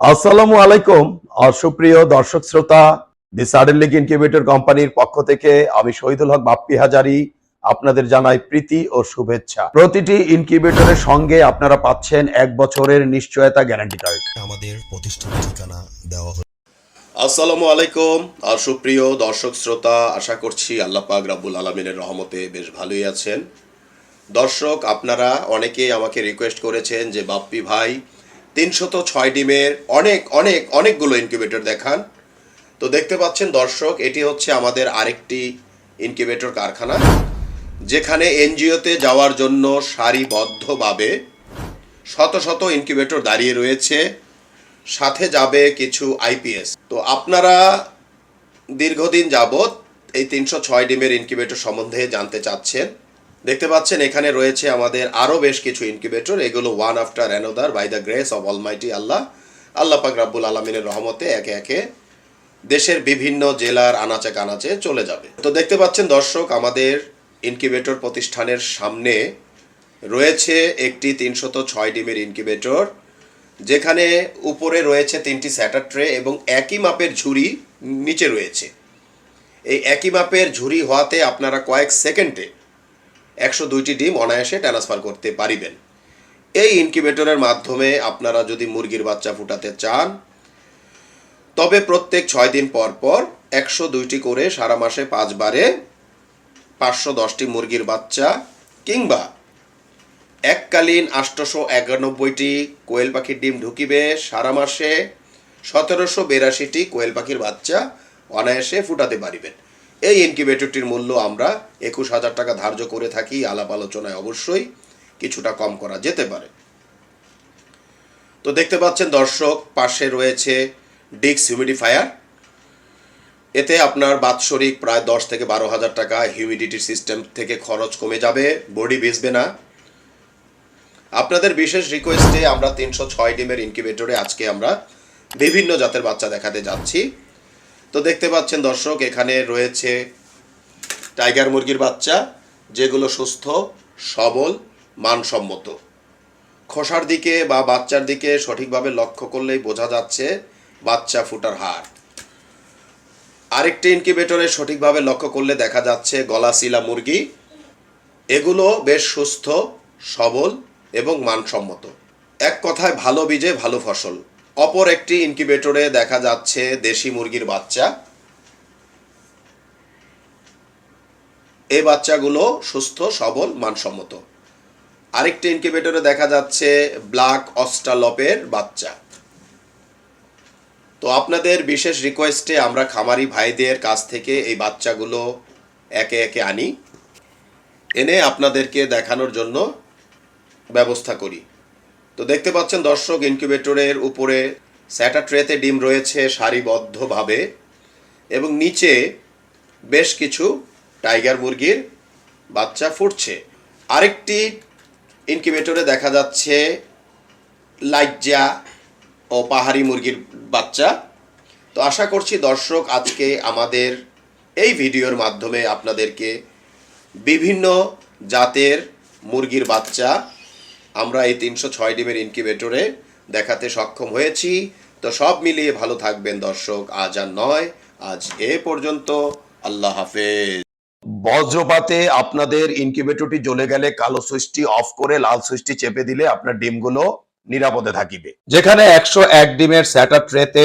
আসসালামু আলাইকুম আর সুপ্রিয় দর্শক শ্রোতা দি সাডেন লিগ ইনকিউবেটর কোম্পানির পক্ষ থেকে আমি শহীদুল হক বাপ্পি হাজারি আপনাদের জানাই প্রীতি ও শুভেচ্ছা। প্রতিটি ইনকিউবেটরের সঙ্গে আপনারা পাচ্ছেন এক বছরের নিশ্চয়তা গ্যারান্টি কার্ড আমাদের প্রতিষ্ঠানের ঠিকানা দেওয়া হলো আসসালামু আলাইকুম আর সুপ্রিয় দর্শক শ্রোতা আশা করছি আল্লাহ পাক রাব্বুল আলমিনের রহমতে বেশ ভালোই আছেন। দর্শক আপনারা অনেকেই আমাকে রিকোয়েস্ট করেছেন যে বাপ্পি ভাই তিনশত ছয় ডিমের অনেক অনেক, অনেকগুলো ইনকিউবেটর দেখান। তো দেখতে পাচ্ছেন দর্শক, এটি হচ্ছে আমাদের আরেকটি ইনকিউবেটর কারখানা, যেখানে এনজিওতে যাওয়ার জন্য সারিবদ্ধভাবে শত শত ইনকিউবেটর দাঁড়িয়ে রয়েছে। সাথে যাবে কিছু আইপিএস তো আপনারা দীর্ঘদিন যাবৎ এই তিনশো ছয় ডিমের ইনকিউবেটর সম্বন্ধে জানতে চাচ্ছেন। দেখতে পাচ্ছেন, এখানে রয়েছে আমাদের আরও বেশ কিছু ইনকিউবেটর এগুলো one after another by the grace of almighty Allah Allah পাক রাব্বুল আলমিনের রহমতে একে একে দেশের বিভিন্ন জেলার আনাচে কানাচে চলে যাবে। তো দেখতে পাচ্ছেন দর্শক, আমাদের ইনকিউবেটর প্রতিষ্ঠানের সামনে রয়েছে একটি তিনশত ছয় ডিমের ইনকিউবেটর যেখানে উপরে রয়েছে তিনটি স্যাটার ট্রে এবং একই মাপের ঝুড়ি নিচে রয়েছে। এই একই মাপের ঝুড়ি হওয়াতে আপনারা কয়েক সেকেন্ডে একশো দুইটি ডিম অনায়াসে ট্রান্সফার করতে পারিবেন। এই ইনকিউবেটরের মাধ্যমে আপনারা যদি মুরগির বাচ্চা ফুটাতে চান, তবে প্রত্যেক ছয় দিন পর পর একশো দুইটি করে সারা মাসে পাঁচবারে পাঁচশো দশটি মুরগির বাচ্চা কিংবা এককালীন আষ্টশো একানব্বইটি কোয়েল পাখির ডিম ঢুকিবে, সারা মাসে সতেরোশো বেরাশিটি কোয়েল পাখির বাচ্চা অনায়াসে ফুটাতে পারিবেন। এই ইনকিউবেটরটির মূল্য আমরা একুশ হাজার টাকা ধার্য করে থাকি, আলাপ আলোচনায় অবশ্যই কিছুটা কম করা যেতে পারে। তো দেখতে পাচ্ছেন দর্শক, পাশে রয়েছে ডিক্স হিউমিডিফায়ার এতে আপনার বাৎসরিক প্রায় দশ থেকে বারো হাজার টাকা হিউমিডিটি সিস্টেম থেকে খরচ কমে যাবে বডি ভিজবে না। আপনাদের বিশেষ রিকোয়েস্টে আমরা তিনশো ছয় ডিমের ইনকিউবেটরে আজকে আমরা বিভিন্ন জাতের বাচ্চা দেখাতে যাচ্ছি। তো দেখতে পাচ্ছেন দর্শক, এখানে রয়েছে টাইগার মুরগির বাচ্চা, যেগুলো সুস্থ, সবল, মানসম্মত। খোসার দিকে বা বাচ্চার দিকে সঠিকভাবে লক্ষ্য করলেই বোঝা যাচ্ছে বাচ্চা ফুটার হার। আরেকটি ইনকিউবেটরে সঠিকভাবে লক্ষ্য করলে দেখা যাচ্ছে গলাশিলা মুরগি। এগুলো বেশ সুস্থ, সবল এবং মানসম্মত। এক কথায় ভালো বীজে ভালো ফসল। অপর একটি ইনকিউবেটরে দেখা যাচ্ছে দেশি মুরগির বাচ্চা। এই বাচ্চাগুলো সুস্থ, সবল, মানসম্মত। আরেকটি ইনকিউবেটরে দেখা যাচ্ছে ব্ল্যাক অস্টালপের বাচ্চা। তো আপনাদের বিশেষ রিকোয়েস্টে আমরা খামারি ভাইদের কাছ থেকে এই বাচ্চাগুলো একে একে আনি। এনে আপনাদেরকে দেখানোর জন্য ব্যবস্থা করি। তো দেখতে পাচ্ছেন দর্শক, ইনকিউবেটরের উপরে স্যাটা ট্রেতে ডিম রয়েছে সারিবদ্ধভাবে এবং নিচে বেশ কিছু টাইগার মুরগির বাচ্চা ফুটছে। আরেকটি ইনকিউবেটরে দেখা যাচ্ছে লাইজা ও পাহাড়ি মুরগির বাচ্চা। তো আশা করছি দর্শক, আজকে আমাদের এই ভিডিওর মাধ্যমে আপনাদেরকে বিভিন্ন জাতের মুরগির বাচ্চা আমরা এই তিনশো ছয় ডিমের ইনকিউবেটরে দেখাতে সক্ষম হয়েছি। তো সব মিলিয়ে ভালো থাকবেন দর্শক। আজ আর নয়। আজ এ পর্যন্ত। আল্লাহ হাফেজ। বজ্রপাতে আপনাদের ইনকিউবেটরটি জ্বলে গেলে কালো সুইচটি অফ করে লাল সুইচটি চেপে দিলে আপনার ডিমগুলো নিরাপদে থাকিবে। যেখানে একশো এক ডিমের স্যাটার ট্রেতে